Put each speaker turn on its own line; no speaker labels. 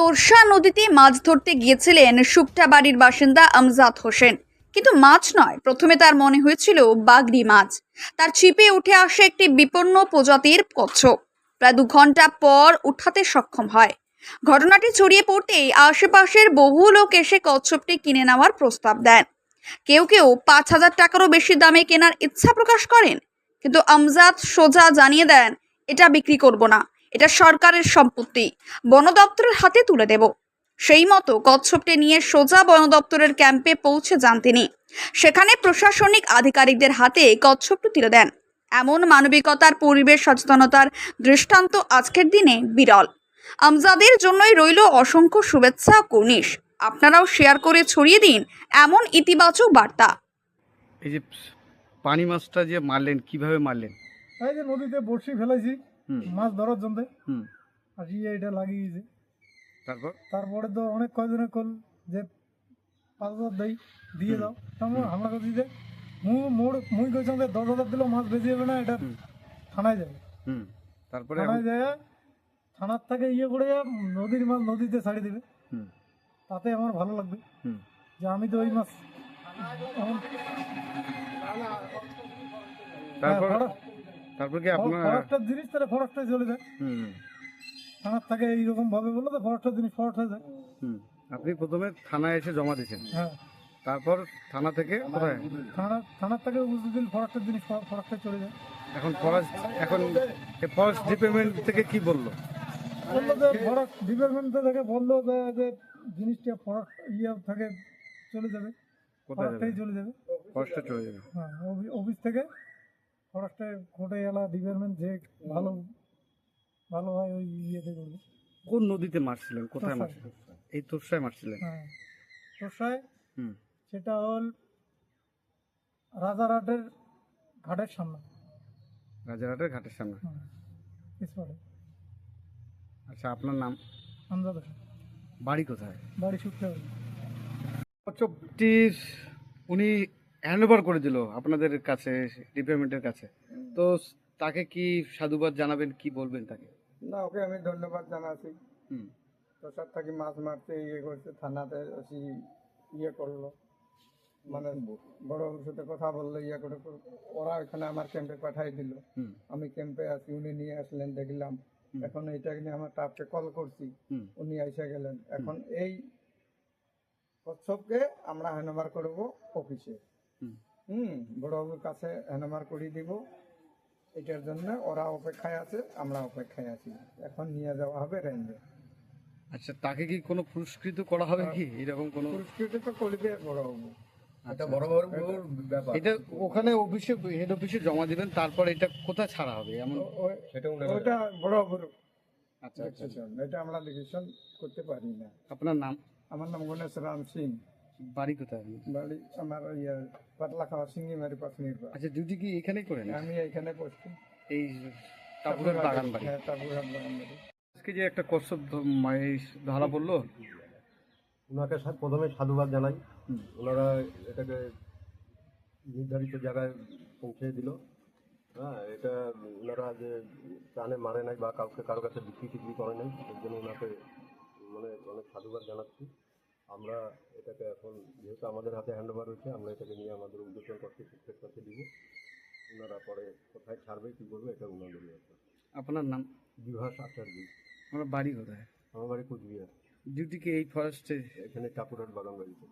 তোরসা নদীতে মাছ ধরতে গিয়েছিলেন শুকটা বাড়ির বাসিন্দা আমজাদ হোসেন। কিন্তু মাছ নয়, প্রথমে তার মনে হয়েছিল বাগড়ি মাছ। তার ছিপে উঠে আসে একটি বিপন্ন প্রজাতির কচ্ছপ প্রায় দু ঘণ্টা পর উঠাতে সক্ষম হয়। ঘটনাটি ছড়িয়ে পড়তেই আশেপাশের বহু লোক এসে কচ্ছপটি কিনে নেওয়ার প্রস্তাব দেন। কেউ কেউ পাঁচ হাজার টাকারও বেশি দামে কেনার ইচ্ছা প্রকাশ করেন। কিন্তু আমজাদ সোজা জানিয়ে দেন, এটা বিক্রি করব না। এটা সরকারের সম্পত্তি। বন দপ্তরের হাতে তুলে দেব। সেই মতো কচ্ছপটি নিয়ে সোজা বন দপ্তরের ক্যাম্পে পৌঁছে যান তিনি। সেখানে প্রশাসনিক আধিকারিকদের হাতে কচ্ছপটি তুলে দেন। এমন মানবিকতার পরিবেশ সচেতনতার দৃষ্টান্ত আজকের দিনে বিরল। আমজাদের জন্যই রইল অসংখ্য শুভেচ্ছা কর্নিশ। আপনারাও শেয়ার করে ছড়িয়ে দিন এমন ইতিবাচক বার্তা।
এই যে পানি মাছটা যে মারলেন কীভাবে মারলেন?
এই যে নদীতে বড়শি ফেলাইছি।
হুম
মাছ ধরার জন্য।
হুম।
আর ইয়ে এটা লাগিয়েছে
তারপর?
তারপরে তো অনেক কয়জনে কল যে পাঁচ হাজার দেই দিয়ে দাও। তারপর আমরা কাছে যে মু মোড় মুই কইছিলাম যে দশ হাজার দিলেও মাছ বেশি যাবে না এটা থানায় যাবে।
হুম। তারপরে
থানায় যায় থানার থেকে ইয়ে করে নদীর মাছ নদীতে ছাড়ি দেবে।
হুম।
তাতে আমার ভালো লাগবে। যে আমি তো ওই মাছ
তারপর?
হ্যাঁ,
তারপর কি আপনার
ফরেস্টের জিনিস তাহলে ফরেস্টে চলে যায়।
হুম।
থানার থেকে এইরকম ভাবে বলল তো ফরেস্টের জিনিস ফরেস্ট হয়ে যায়।
হুম। আপনি প্রথমে থানায় এসে জমা দিয়েছেন।
হ্যাঁ।
তারপর থানা থেকে কোথায়?
থানা থানার থেকে দিন ফরেস্টের জিনিস ফ- ফরেস্টে চলে যায়।
এখন ফরেস্ট এখন ফরেস্ট ডিপার্টমেন্ট থেকে কি বলল?
বলল যে ফরেস্ট ডিপার্টমেন্ট থেকে বলল যে জিনিসটা ফরেস্ট ইয়ে থেকে চলে যাবে।
কোথায়
চলে যাবে।
ফরেস্টে চলে যাবে।
হ্যাঁ অফিস থেকে ফরেস্টে কোর্টে এলা ডিপার্টমেন্ট যে ভালো ভালো হয় ওই ইয়েতে করবে।
কোন নদীতে মারছিলেন? কোথায়
তোরসায়।
মারছিলেন? এই তোরসায় মারছিলেন?
হ্যাঁ। তোষায়
হুম।
সেটা হল রাজারহাটের ঘাটের সামনে।
রাজারহাটের ঘাটের সামনে? আচ্ছা আপনার নাম?
আমজাদ হোসেন
বাড়ি কোথায়?
বাড়ি শুকতে হবে
উনি হ্যান্ড ওভার করে দিল আপনাদের কাছে ডিপার্টমেন্টের কাছে। তো তাকে কি সাধুবাদ জানাবেন কি বলবেন তাকে?
না ওকে আমি ধন্যবাদ জানাচ্ছি।
হুম।
তোষার থেকে মাছ মারতে ইয়ে করছে থানাতে এসে ইয়ে করল। মানে বড় সাথে কথা বলল ইয়ে করে। ওরা এখানে আমার ক্যাম্পে পাঠাই দিল। আমি ক্যাম্পে আছি উনি নিয়ে আসলেন দেখলাম। এখন এইটাকে নিয়ে আমার টাপকে কল করছি। উনি এসে গেলেন। এখন এই কচ্ছপকে আমরা হ্যান্ডওভার করব অফিসে
হুম।
হুম বড়বাবুর কাছে হ্যান্ডওভার করিয়ে দিব। এটার জন্য ওরা অপেক্ষায় আছে আমরা অপেক্ষায় আছি। এখন নিয়ে যাওয়া হবে রেঞ্জে।
আচ্ছা তাকে কি কোনো পুরস্কৃত করা হবে কি? এরকম কোনো
পুরস্কৃত তো করবে বড়বাবু।
আচ্ছা এটা ওখানে অফিসে হেড অফিসে জমা দিবেন তারপর এটা কোথায় ছাড়া হবে? এমন আচ্ছা আচ্ছা।
এটা আমরা ডিসিশন করতে পারি না।
আপনার নাম?
আমার নাম গণেশ রাম সিং।
বাড়ি কোথায়? আপনার?
বাড়ি আমার ইয়ে পাতলা খাওয়া সিঙ্গি মারি পাশনির
আচ্ছা ডিউটি কি এখানেই করেন?
আমি এখানে করছি।
এই টাপুরের বাগান বাড়ি।
হ্যাঁ তারপরে বাগান বাড়ি।
আজকে যে একটা এই ধরা পড়ল।
ওনাকে সা- প্রথমে সাধুবাদ জানাই। ওনারা এটাকে নির্ধারিত জায়গায় পৌঁছে দিল। হ্যাঁ এটা ওনারা যে প্রাণে মারে নাই বা কাউকে কারও কাছে বিক্রি টিক্রি করে নাই এর জন্য ওনাকে মানে অনেক সাধুবাদ জানাচ্ছি। আমরা এটাকে এখন যেহেতু আমাদের হাতে হ্যান্ডওভার হয়েছে আমরা এটাকে নিয়ে আমাদের উদ্যোতন কর্তৃপক্ষের কাছে দিব। ওনারা পরে কোথায় ছাড়বে কী করবে এটা ওনাদের ব্যাপার
আপনার নাম?
বিভাস আচার্য।
আমার বাড়ি কোথায়?
আমার বাড়ি কুচবিহার।
ডিউটি কি এই ফরেস্টে
এখানে টাপুরার বাগান বাড়িতে